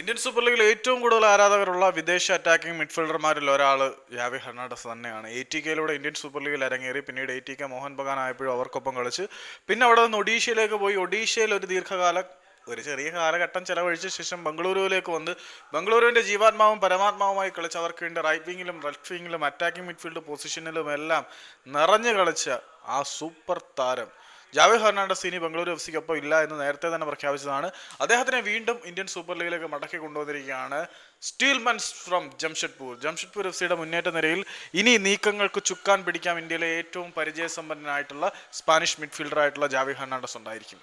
Indian super ലീഗിൽ ഏറ്റവും കൂടുതൽ ആരാധകരുള്ള വിദേശ അറ്റാക്കിംഗ് മിഡ്ഫീൽഡർമാരിൽ ഒരാൾ യാവി ഹെർണാഡസ് തന്നെയാണ്. എ ടി കെയിലൂടെ ഇന്ത്യൻ സൂപ്പർ ലീഗിൽ അരങ്ങേറി. പിന്നീട് A T K Mohun Bagan ആയപ്പോഴും അവർക്കൊപ്പം കളിച്ച്. പിന്നെ അവിടെ നിന്ന് ഒഡീഷയിലേക്ക് പോയി. ഒഡീഷയിൽ ഒരു ദീർഘകാല ഒരു ചെറിയ കാലഘട്ടം ചെലവഴിച്ച ശേഷം ബംഗളൂരുവിലേക്ക് വന്ന് ബംഗളൂരുവിന്റെ ജീവാത്മാവും പരമാത്മാവുമായി കളിച്ച് അവർക്ക് വേണ്ടി റൈറ്റ് വിങ്ങിലും ലെഫ്റ്റ് വിങ്ങിലും അറ്റാക്കിംഗ് മിഡ്ഫീൽഡ് പൊസിഷനിലും എല്ലാം നിറഞ്ഞു കളിച്ച ആ സൂപ്പർ താരം ജാവേദ് ഹെർണാണ്ടസ് ഇനി ബംഗളൂരു എഫ് സിക്കൊപ്പം ഇല്ല എന്ന് നേരത്തെ തന്നെ പ്രഖ്യാപിച്ചതാണ്. അദ്ദേഹത്തിനെ വീണ്ടും ഇന്ത്യൻ സൂപ്പർ ലീഗിലേക്ക് മടക്കി കൊണ്ടുവന്നിരിക്കുകയാണ് steelmen from Jamshedpur. Jamshedpur F സിയുടെ മുന്നേറ്റ നിരയിൽ ഇനി നീക്കങ്ങൾക്ക് ചുക്കാൻ പിടിക്കാം ഇന്ത്യയിലെ ഏറ്റവും പരിചയസമ്പന്നനായിട്ടുള്ള സ്പാനിഷ് മിഡ്ഫീൽഡർ ആയിട്ടുള്ള ജാവേദ് ഹെർണാണ്ടസ് ഉണ്ടായിരിക്കും.